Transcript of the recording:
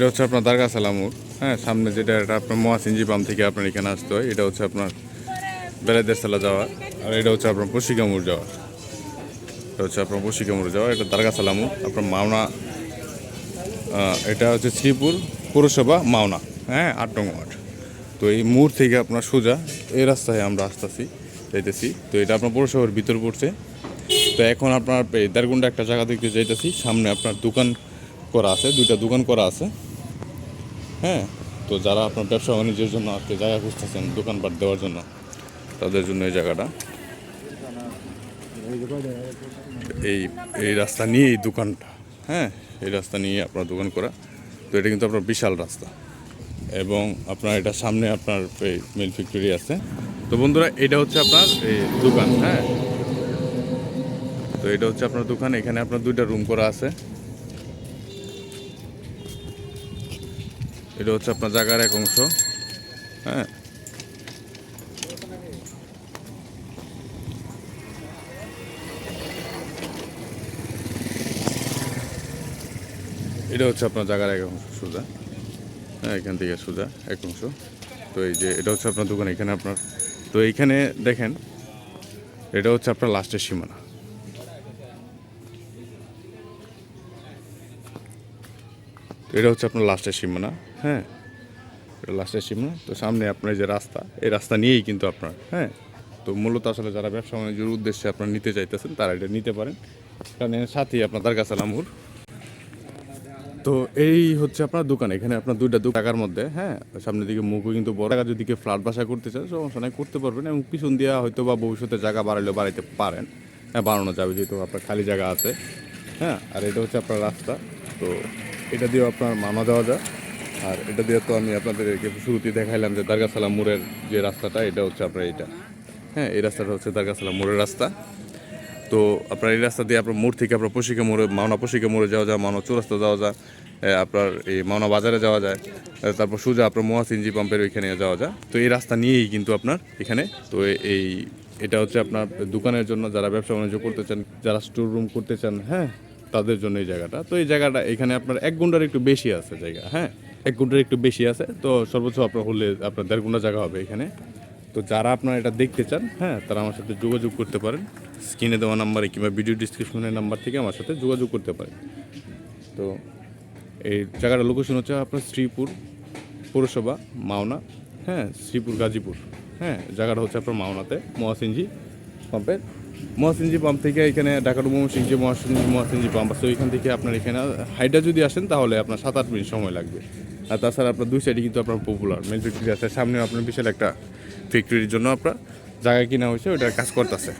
এটা হচ্ছে আপনার দারগা সালামুর হ্যাঁ সামনে যেটা এটা আপনার মহাসিনজি পাম্প থেকে আপনার এখানে আসতে হয়। এটা হচ্ছে আপনার বেড়াইদের সালা যাওয়া। আর এটা হচ্ছে আপনার পশিকামুর যাওয়া। এটা হচ্ছে আপনার পশিকামুর যাওয়া। এটা দারগা সালামুর আপনার মাওনা এটা হচ্ছে শ্রীপুর পৌরসভা মাওনা। হ্যাঁ আট নং ওয়ার্ড। তো এই মোড় থেকে আপনার সোজা এই রাস্তায় আমরা আসতেছি, যাইতেছি। তো এটা আপনার পৌরসভার ভিতর পড়ছে। তো এখন আপনার এই দেড়গুন্ডা একটা জায়গা দেখতে যাইতেছি। সামনে আপনার দোকান করা আছে, দুইটা দোকান করা আছে। হ্যাঁ। তো যারা আপনার ব্যবসা বাণিজ্যের জন্য আজকে জায়গা খুঁজতেছেন, দোকানপাট দেওয়ার জন্য, তাদের জন্য এই জায়গাটা। এই এই রাস্তা নিয়ে এই দোকানটা। হ্যাঁ এই রাস্তা নিয়ে আপনার দোকান করা। তো এটা কিন্তু আপনার বিশাল রাস্তা। এবং আপনার এটা সামনে আপনার এই মিল ফ্যাক্টরি আছে। তো বন্ধুরা, এটা হচ্ছে আপনার এই দোকান হ্যাঁ। তো এটা হচ্ছে আপনার দোকান। এখানে আপনার দুইটা রুম করা আছে। এটা হচ্ছে আপনার জায়গার এক অংশ হ্যাঁ। এটা হচ্ছে আপনার জায়গার এক অংশ, সোজা। হ্যাঁ এখান থেকে সোজা এক অংশ। তো এই যে এটা হচ্ছে আপনার দোকান, এখানে আপনার তো এইখানে দেখেন, এটা হচ্ছে আপনার লাস্টের সীমানা। তো এটা হচ্ছে আপনার লাস্টের সীমানা হ্যাঁ? এটা লাস্টের সীমানা। তো সামনে আপনার যে রাস্তা, এই রাস্তা নিয়েই কিন্তু আপনার হ্যাঁ? তো মূলত আসলে যারা ব্যবসা বাণিজ্যের উদ্দেশ্যে আপনার নিতে চাইতেছেন, তারা এটা নিতে পারেন। কারণ এর সাথেই আপনার দারগা সালামুর তো এই হচ্ছে আপনার দোকান, এখানে আপনার দুইটা দু টাকার মধ্যে হ্যাঁ? সামনের দিকে মুখও কিন্তু বড়। টাকা যদি ফ্ল্যাট বাসা করতে চান সমস্যা নাই, করতে পারবেন এবং পিছন দিয়ে হয়তো বা ভবিষ্যতে জায়গা বাড়াইলেও বাড়াইতে পারেন। হ্যাঁ বাড়ানো যাবে যেহেতু আপনার খালি জায়গা আছে হ্যাঁ? আর এটা হচ্ছে আপনার রাস্তা। তো এটা দিয়েও আপনার মানা যাওয়া যায়। আর এটা দিয়ে তো আমি আপনাদেরকে শুরুতেই দেখাইলাম যে দারগা সালাম মোড়ের যে রাস্তাটা, এটা হচ্ছে আপনার এটা হ্যাঁ এই রাস্তাটা হচ্ছে দারগা সালাম মোড়ের রাস্তা। তো আপনার এই রাস্তা দিয়ে আপনার মোড় থেকে আপনার পশিকা মোড়ে, মাওনা পশিকা মোড়ে যাওয়া যায়, মাওনা চৌরাস্তা যাওয়া যায় আপনার এই মাওনা বাজারে যাওয়া যায় তারপর সোজা আপনার মহাসিনজি পাম্পের ওইখানে যাওয়া যায়। তো এই রাস্তা নিয়েই কিন্তু আপনার এখানে, তো এই, এটা হচ্ছে আপনার দোকানের জন্য যারা ব্যবসা বাণিজ্য করতে চান, যারা স্টোর রুম করতে চান হ্যাঁ তাদের জন্য এই জায়গাটা। তো এই জায়গাটা এখানে আপনার এক ঘণ্টার একটু বেশি আছে জায়গা হ্যাঁ? এক ঘণ্টার একটু বেশি আছে। তো সর্বোচ্চ আপনার হলে আপনার দেড় ঘণ্টা জায়গা হবে এখানে। তো যারা আপনারা এটা দেখতে চান হ্যাঁ তারা আমার সাথে যোগাযোগ করতে পারেন। স্ক্রিনে দেওয়া নাম্বারে কিংবা ভিডিও ডিসক্রিপশনের নাম্বার থেকে আমার সাথে যোগাযোগ করতে পারেন। তো এই জায়গাটার লোকেশন হচ্ছে আপনার শ্রীপুর পৌরসভা, মাওনা হ্যাঁ শ্রীপুর গাজীপুর। হ্যাঁ জায়গাটা হচ্ছে আপনার মাওনাতে, মহাসিনজি পাম্পের মহাসিনজি পাম্প থেকে এখানে ঢাকা যে মহাসিনজি মহাসিনজি পাম্প আছে, ওইখান থেকে আপনার এখানে হাইডা যদি আসেন তাহলে আপনার সাত, আট মিনিট সময় লাগবে। আর তাছাড়া আপনার দুই সাইডে কিন্তু আপনার পপুলার মেল ফ্যাক্টরি আছে। সামনে আপনার বিশাল একটা ফ্যাক্টরির জন্য আপনার জায়গা কিনা হয়েছে ওইটা কাজ করতেছে।